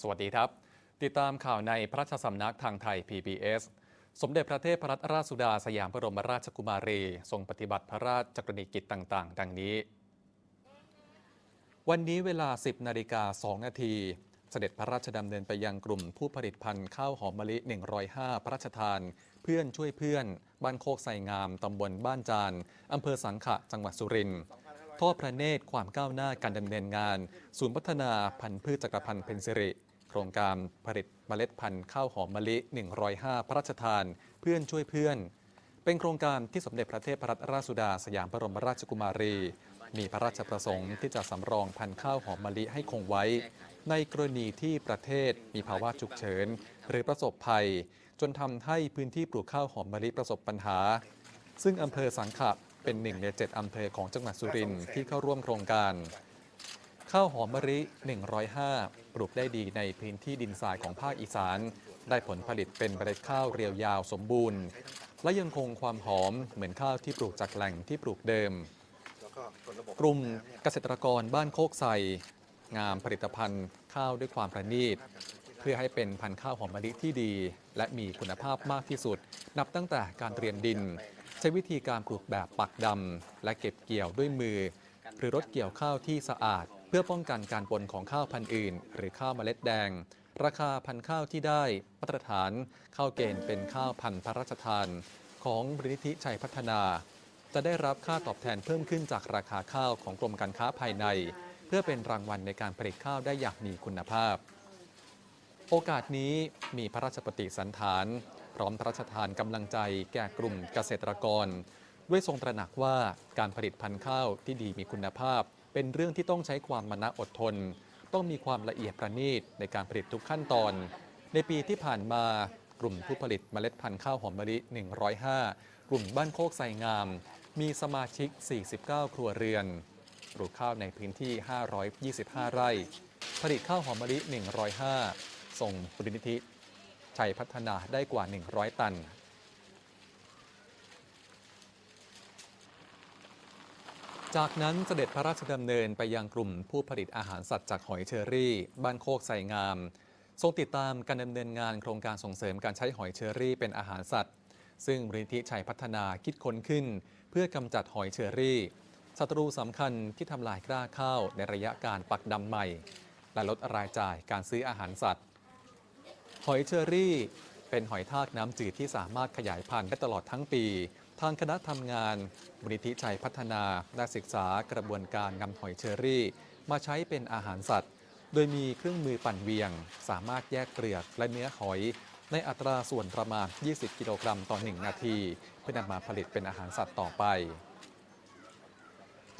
สวัสดีครับ ติดตามข่าวในพระราชสำนักทางไทย PBS สมเด็จพระเทพรัตนราชสุดาสยามบรมราชกุมารี ทรงปฏิบัติพระราชกรณีกิจต่าง ๆ ดังนี้ วันนี้เวลา 10นาฬิกา2นาทีเสด็จพระราชดำเนินไปยังกลุ่มผู้ผลิตพันธุ์ข้าวหอมมะลิ 105 พระราชทาน เพื่อนช่วยเพื่อน บ้านโคกไซงาม ตำบลบ้านจาน อำเภอสังขะ จังหวัดสุรินทร์ทอดพระเนตรความก้าวหน้าการดำเนินงาน ศูนย์พัฒนาพันธุ์พืชจักรพันธุ์เพนซิริ โครงการผลิตเมล็ดพันธุ์ข้าวหอมมะลิ 105 พระราชทาน เพื่อนช่วยเพื่อน เป็นโครงการที่สมเด็จพระเทพรัตนราชสุดา สยามบรมราชกุมารี มีพระราชประสงค์ที่จะสำรองพันธุ์ข้าวหอมมะลิให้คงไว้ ในกรณีที่ประเทศมีภาวะฉุกเฉิน หรือประสบภัย จนทำให้พื้นที่ปลูกข้าวหอมมะลิประสบปัญหา ซึ่งอำเภอสังขะเป็นหนึ่งในเจ็ดอำเภอของจังหวัดสุรินทร์ที่เข้าร่วมโครงการ ข้าวหอมมะลิ 105 ปลูกได้ดีในพื้นที่ดินทรายของภาคอีสาน ได้ผลผลิตเป็นเมล็ดข้าวเรียวยาวสมบูรณ์ และยังคงความหอมเหมือนข้าวที่ปลูกจากแหล่งที่ปลูกเดิม กลุ่มเกษตรกรบ้านโคกไซงามผลิตภัณฑ์ข้าวด้วยความประณีต เพื่อให้เป็นพันธุ์ข้าวหอมมะลิที่ดี และมีคุณภาพมากที่สุด นับตั้งแต่การเตรียมดิน ใช้วิธีการปลูกแบบปักดำและเก็บเกี่ยวด้วยมือ หรือรถเกี่ยวข้าวที่สะอาด เพื่อป้องกันการปนของข้าวพันธุ์อื่น หรือข้าวเมล็ดแดง ราคาพันธุ์ข้าวที่ได้มาตรฐานข้าวเกณฑ์เป็นข้าวพันธุ์พระราชทาน ของบริธิชัยพัฒนา จะได้รับค่าตอบแทนเพิ่มขึ้นจากราคาข้าวของกรมการค้าภายใน เพื่อเป็นรางวัลในการผลิตข้าวได้อย่างมีคุณภาพ โอกาสนี้มีพระราชปฏิสันฐาน พร้อมพระราชทานกำลังใจแก่กลุ่มเกษตรกร ด้วยทรงตระหนักว่าการผลิตพันธุ์ข้าวที่ดีมีคุณภาพ เป็นเรื่องที่ต้องใช้ความมนะอดทน ต้องมีความละเอียดประณีตในการผลิตทุกขั้นตอน ในปีที่ผ่านมากลุ่มผู้ผลิตเมล็ดพันธุ์ข้าวหอมมะลิ 105 กลุ่มบ้านโคกไซงาม มีสมาชิก 49 ครัวเรือน ปลูกข้าวในพื้นที่ 525 ไร่ ผลิตข้าวหอมมะลิ 105 ส่งปรินิธิชัยพัฒนาได้กว่า 100 ตัน จากนั้นเสด็จพระราชดำเนินไปยังกลุ่มผู้ผลิตอาหารสัตว์จากหอยเชอรี่ บ้านโคกไซงาม ทรงติดตามการดำเนินงานโครงการส่งเสริมการใช้หอยเชอรี่เป็นอาหารสัตว์ ซึ่งบริธิชัยพัฒนาคิดค้นขึ้น เพื่อกำจัดหอยเชอรี่ศัตรูสำคัญที่ทำลายกล้าข้าวในระยะการปักดำใหม่ และลดรายจ่ายการซื้ออาหารสัตว์ หอยเชอรี่ เป็นหอยทากน้ำจืดที่สามารถขยายพันธุ์ได้ตลอดทั้งปี ทางคณะทำงานบริธิชัยพัฒนาได้ศึกษากระบวนการนำหอยเชอรี่ มาใช้เป็นอาหารสัตว์ โดยมีเครื่องมือปั่นเวียง สามารถแยกเปลือกและเนื้อหอย ในอัตราส่วนประมาณ 20 กิโลกรัมต่อ 1 นาที เพื่อนำมาผลิตเป็นอาหารสัตว์ต่อไป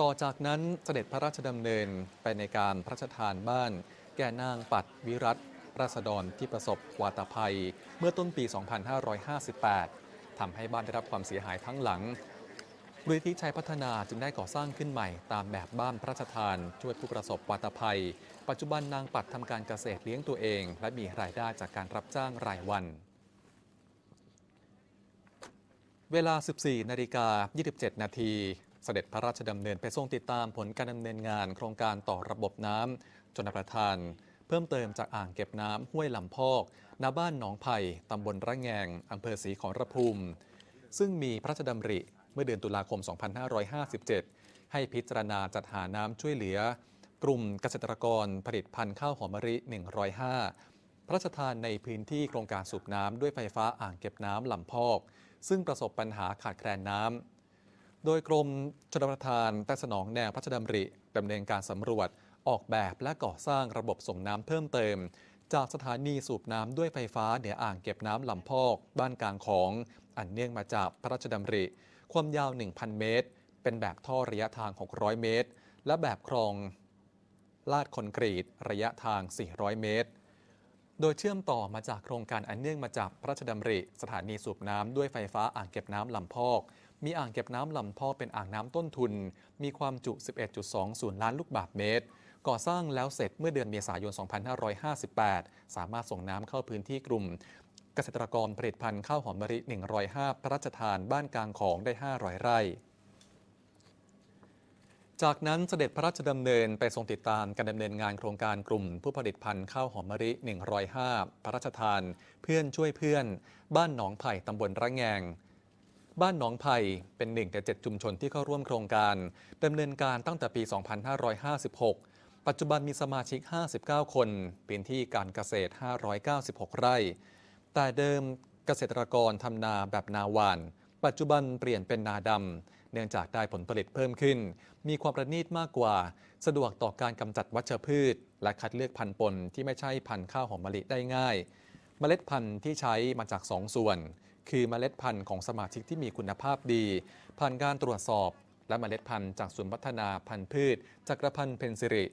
ต่อจากนั้นเสด็จพระราชดำเนินไปในการพระราชทานบ้าน แก่นางปัดวิรัตราษฎรที่ประสบวาตภัย เมื่อต้นปี 2558 ทำให้บ้านได้รับความเสียหายทั้งหลังบริธิชัยพัฒนาจึงได้ก่อสร้างขึ้นใหม่ ตามแบบบ้านพระราชทาน ช่วยผู้ประสบวาตภัย ปัจจุบันนางปัดทำการเกษตรเลี้ยงตัวเอง และมีรายได้จากการรับจ้างรายวัน เวลา 14นาฬิกา27 นาทีเสด็จพระราชดำเนินไปทรงติดตามผลการดำเนินงานโครงการต่อระบบน้ำชนประทาน เพิ่มเติมจากอ่างเก็บน้ำห้วยลำพอกณบ้านหนองไผ่ตำบลระแงงอำเภอศรีขอรภูมิ ซึ่งมีพระราชดำริเมื่อเดือนตุลาคม 2557 ให้พิจารณาจัดหาน้ำช่วยเหลือ กลุ่มเกษตรกรผลิตพันธุ์ข้าวหอมมะลิ 105 พระราชทานในพื้นที่โครงการสูบน้ำด้วยไฟฟ้าอ่างเก็บน้ำลำพอก ซึ่งประสบปัญหาขาดแคลนน้ำโดยกรมชลประทานได้สนองแนวพระราชดำริดำเนินการสำรวจ ออกแบบและก่อสร้างระบบส่งน้ำเพิ่มเติม จากสถานีสูบน้ำด้วยไฟฟ้าเหนืออ่างเก็บน้ำลำพอก บ้านกลางของ อันเนื่องมาจากพระราชดำริ ความยาว 1,000 เมตร เป็นแบบท่อระยะทาง 600 เมตร และแบบคลองลาดคอนกรีตระยะทาง 400 เมตร โดยเชื่อมต่อมาจากโครงการอันเนื่องมาจากพระราชดำริ สถานีสูบน้ำด้วยไฟฟ้าอ่างเก็บน้ำลำพอก มีอ่างเก็บน้ำลำพอกเป็นอ่างน้ำต้นทุน มีความจุ 11.20 ล้านลูกบาศก์เมตร ก่อสร้างแล้วเสร็จเมื่อเดือนเมษายน 2558 สามารถส่งน้ำเข้าพื้นที่กลุ่ม เกษตรกรผลิตพันธุ์ข้าวหอมมะลิ 105 พระราชทานบ้านกลางของได้ 500 ไร่จากนั้นเสด็จพระราชดำเนินไปทรงติดตามการดำเนินงานโครงการกลุ่ม ผู้ผลิตพันธุ์ข้าวหอมมะลิ 105 พระราชทาน เพื่อนช่วยเพื่อน บ้านหนองไผ่ตำบลระแงง บ้านหนองไผ่เป็นหนึ่งในเจ็ดชุมชนที่เข้าร่วมโครงการดำเนินการตั้งแต่ปี 2556 ปัจจุบันมีสมาชิก 59 คน พื้นที่การเกษตร 596 ไร่ แต่เดิมเกษตรกรทำนาแบบนาหวาน ปัจจุบันเปลี่ยนเป็นนาดำ เนื่องจากได้ผลผลิตเพิ่มขึ้น มีความประณีตมากกว่า สะดวกต่อการกำจัดวัชพืช และคัดเลือกพันธุ์ปนที่ไม่ใช่พันธุ์ข้าวหอมมะลิได้ง่าย เมล็ดพันธุ์ที่ใช้มาจาก 2 ส่วน คือเมล็ดพันธุ์ของสมาชิกที่มีคุณภาพดี ผ่านการตรวจสอบ และเมล็ดพันธุ์จากศูนย์พัฒนาพันธุ์พืชจักรพันธุ์เพนซิริ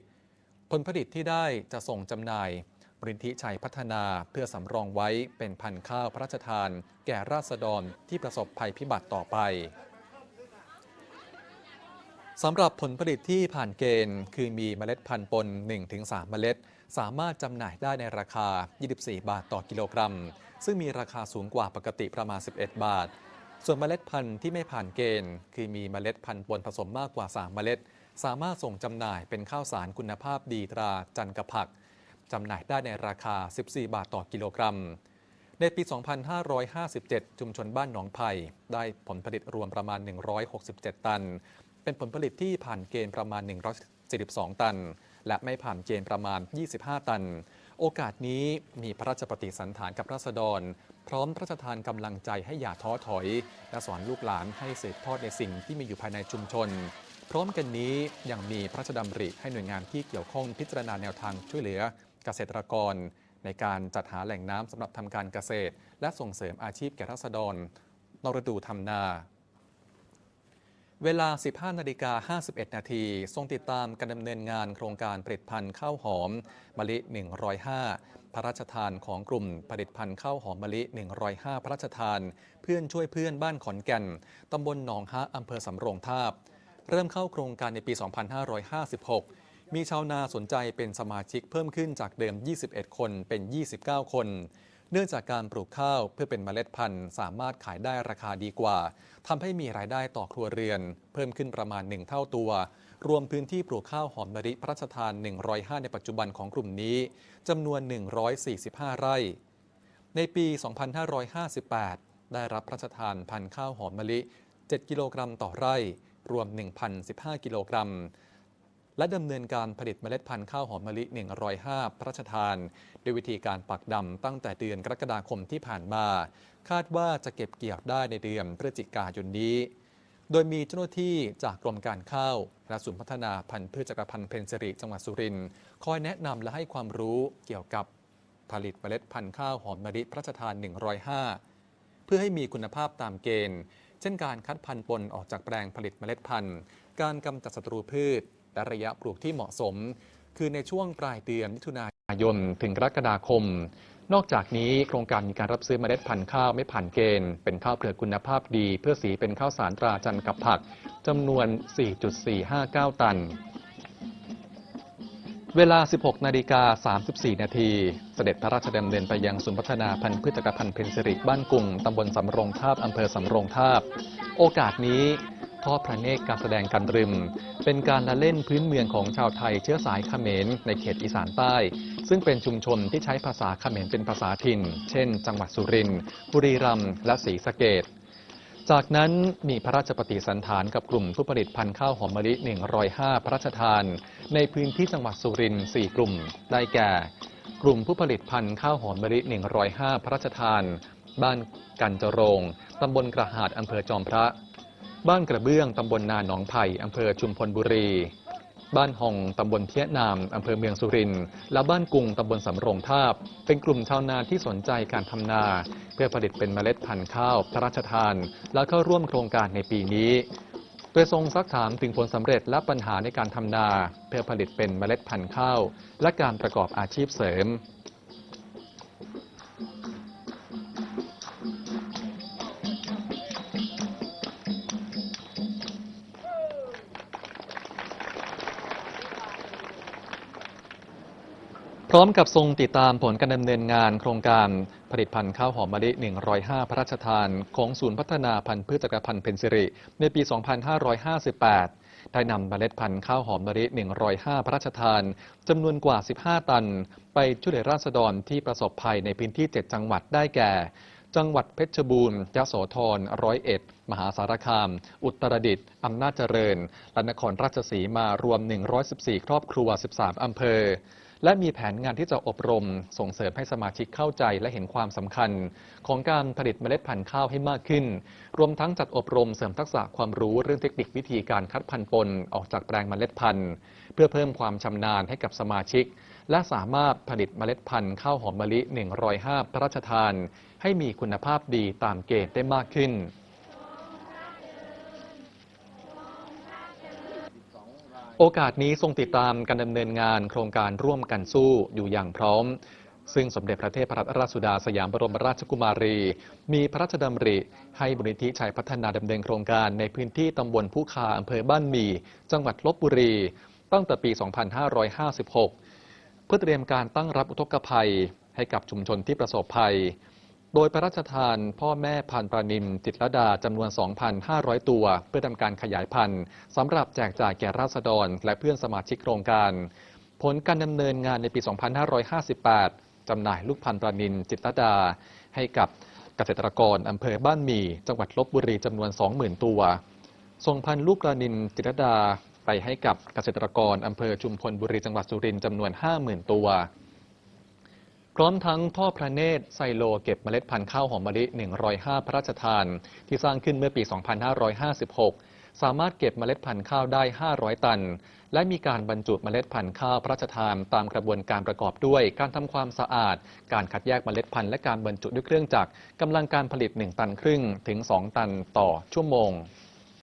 ผลผลิตที่ได้จะส่งจำหน่ายบริธิชัยพัฒนาเพื่อสำรองไว้เป็นพันธุ์ข้าวพระราชทาน แก่ราษฎรที่ประสบภัยพิบัติต่อไปสำหรับผลผลิตที่ผ่านเกณฑ์ คือมีเมล็ดพันธุ์ปน 1-3 เมล็ด สามารถจำหน่ายได้ในราคา 24 บาทต่อกิโลกรัม ซึ่งมีราคาสูงกว่าปกติประมาณ 11 บาท ส่วนเมล็ดพันธุ์ที่ไม่ผ่านเกณฑ์ คือมีเมล็ดพันธุ์ปนผสมมากกว่า 3 เมล็ด สามารถส่งจำหน่ายเป็นข้าวสารคุณภาพดีตราจันกระผักจำหน่ายได้ในราคา 14 บาทต่อกิโลกรัม ในปี 2557 ชุมชนบ้านหนองไผ่ได้ผลผลิตรวมประมาณ 167 ตัน เป็นผลผลิตที่ผ่านเกณฑ์ประมาณ 142 ตัน และไม่ผ่านเกณฑ์ประมาณ 25 ตัน โอกาสนี้มีพระราชปฏิสันถานกับราษฎร พร้อมพระราชทานกำลังใจให้อย่าท้อถอย และสอนลูกหลานให้สืบทอดในสิ่งที่มีอยู่ภายในชุมชน พร้อมกันนี้ยังมีพระราชดำริให้หน่วยงานที่เกี่ยวข้องพิจารณาแนวทางช่วยเหลือเกษตรกร ในการจัดหาแหล่งน้ำสำหรับทำการเกษตร และส่งเสริมอาชีพแก่ราษฎรนฤดูทำนา เวลา 15นาฬิกา51 นาทีทรงติดตามการดำเนินงานโครงการผลิตภัณฑ์ข้าวหอมมะลิ 105 พระราชทานของกลุ่มผลิตภัณฑ์ข้าวหอมมะลิ 105 พระราชทาน เพื่อนช่วยเพื่อนบ้านขอนแก่นตำบลหนองฮะอำเภอสำโรงทาบ เริ่มเข้าโครงการในปี 2556 มีชาวนาสนใจเป็นสมาชิกเพิ่มขึ้นจากเดิม 21 คนเป็น 29 คน เนื่องจากการปลูกข้าวเพื่อเป็นเมล็ดพันธุ์ สามารถขายได้ราคาดีกว่าทำให้มีรายได้ต่อครัวเรือน เพิ่มขึ้นประมาณ 1 เท่าตัว รวมพื้นที่ปลูกข้าวหอมมะลิพระราชทาน 105 ในปัจจุบันของกลุ่มนี้จำนวน 145 ไร่ ในปี 2558 ได้รับพระราชทานพันธุ์ข้าวหอมมะลิ 7 กิโลกรัมต่อไร่ รวม 1,015 กิโลกรัม และดำเนินการผลิตเมล็ดพันธุ์ข้าวหอมมะลิ 105 พระราชทาน ด้วยวิธีการปักดำตั้งแต่เดือนกรกฎาคมที่ผ่านมา คาดว่าจะเก็บเกี่ยวได้ในเดือนพฤศจิกายนนี้ โดยมีเจ้าหน้าที่จากกรมการข้าวและศูนย์พัฒนาพันธุ์พืชจักรพันธ์เพนสิริจังหวัดสุรินทร์คอยแนะนำและให้ความรู้เกี่ยวกับผลิตเมล็ดพันธุ์ข้าวหอมมะลิพระราชทาน 105 เพื่อให้มีคุณภาพตามเกณฑ์ เช่นการคัดพันธุ์ปนออกจากแปลงผลิตเมล็ดพันธุ์ การกำจัดศัตรูพืช และระยะปลูกที่เหมาะสม คือในช่วงปลายเดือนมิถุนายนถึงกรกฎาคม นอกจากนี้โครงการมีการรับซื้อเมล็ดพันธุ์ข้าวไม่ผ่านเกณฑ์ เป็นข้าวเปลือกคุณภาพดี เพื่อสีเป็นข้าวสารตราจันกับผักจำนวน 4.459 ตัน เวลา 16 นาฬิกา 34 นาที เสด็จพระราชดำเนินไปยังศูนย์พัฒนาพันธุ์พืชกรพันธ์เพนสิริบ้านกุงตำบลสำโรงทาบอำเภอสำโรงทาบ โอกาสนี้ทอดพระเนตรการแสดงกันรึมเป็นการละเล่นพื้นเมืองของชาวไทยเชื้อสายเขมรในเขตอีสานใต้ ซึ่งเป็นชุมชนที่ใช้ภาษาเขมรเป็นภาษาถิ่น เช่น จังหวัดสุรินทร์บุรีรัมย์และศรีสะเกษ จากนั้นมีพระราชปฏิสันถานกับกลุ่มผู้ผลิตพันธุ์ข้าวหอมมะลิ 105 พระราชทาน ในพื้นที่จังหวัดสุรินทร์ 4 กลุ่ม ได้แก่ กลุ่มผู้ผลิตพันธุ์ข้าวหอมมะลิ 105 พระราชทาน บ้านกันจโรง ตำบลกระหาดอำเภอจอมพระ บ้านกระเบื้อง ตำบลนาหนองไผ่อำเภอชุมพลบุรี บ้านหองตำบลเทียนามอำเภอเมืองสุรินทร์และบ้านกุงตำบลสำโรงทาบ เป็นกลุ่มชาวนาที่สนใจการทำนา เพื่อผลิตเป็นเมล็ดพันธุ์ข้าวพระราชทาน และเข้าร่วมโครงการในปีนี้โดยทรงซักถามถึงผลสำเร็จและปัญหาในการทำนา เพื่อผลิตเป็นเมล็ดพันธุ์ข้าว และการประกอบอาชีพเสริม พร้อมกับทรงติดตามผลการดำเนินงานโครงการผลิตภัณฑ์ข้าวหอมมะลิ 105 พระราชทาน ของศูนย์พัฒนาพันธุ์พืชจักรพันธ์เพนซิริ ในปี 2558 ได้นำเมล็ดพันธุ์ข้าวหอมมะลิ 105 พระราชทานจำนวนกว่า 15 ตัน ไปช่วยเหลือราษฎรที่ประสบภัยในพื้นที่ 7 จังหวัดได้แก่ จังหวัดเพชรบูรณ์ยโสธรร้อยเอ็ด มหาสารคาม อุตรดิตถ์อำนาจเจริญ และนครราชสีมารวม 114 ครอบครัว 13 อำเภอ และมีแผนงานที่จะอบรม ส่งเสริมให้สมาชิกเข้าใจและเห็นความสำคัญ ของการผลิตเมล็ดพันธุ์ข้าวให้มากขึ้น รวมทั้งจัดอบรมเสริมทักษะความรู้เรื่องเทคนิควิธีการคัดพันธุ์ปนออกจากแปลงเมล็ดพันธุ์ เพื่อเพิ่มความชำนาญให้กับสมาชิก และสามารถผลิตเมล็ดพันธุ์ข้าวหอมมะลิ 105 พระราชทาน ให้มีคุณภาพดีตามเกณฑ์ได้มากขึ้น โอกาสนี้ทรงติดตามการดำเนินงานโครงการร่วมกันสู้อยู่อย่างพร้อม ซึ่งสมเด็จพระเทพรัตนราชสุดาสยามบรมราชกุมารี มีพระราชดำริให้บุญธิชัยพัฒนาดำเนินโครงการในพื้นที่ตำบลผู้คาอำเภอบ้านหมี่ จังหวัดลบบุรี ตั้งแต่ปี 2556 เพื่อเตรียมการตั้งรับอุทกภัยให้กับชุมชนที่ประสบภัย โดยพระราชทานพ่อแม่พันธุ์ปลานิมจิตรดาจำนวน 2,500 ตัว เพื่อทำการขยายพันธุ์สำหรับแจกจ่ายแก่ราษฎร และเพื่อนสมาชิกโครงการ ผลการดำเนินงานในปี 2558 จำหน่ายลูกพันธุ์ปลานินจิตรดา ให้กับเกษตรกรอำเภอบ้านหมี่ จังหวัดลบบุรีจำนวน 20,000 ตัว ส่งพันธุ์ลูกปลานินจิตรดาไปให้กับเกษตรกรอำเภอชุมพลบุรีจังหวัดสุรินทร์จำนวน 50,000 ตัว พร้อมทั้งท่อพระเนตรไซโลเก็บเมล็ดพันธุ์ข้าวหอมมะลิ 105 พระราชทาน ที่สร้างขึ้นเมื่อปี 2556 สามารถเก็บเมล็ดพันธุ์ข้าวได้ 500 ตัน และมีการบรรจุเมล็ดพันธุ์ข้าวพระราชทานตามกระบวนการประกอบด้วย การทำความสะอาด การคัดแยกเมล็ดพันธุ์และการบรรจุด้วยเครื่องจักรกำลังการผลิต 1 ตันครึ่งถึง 2 ตันต่อชั่วโมง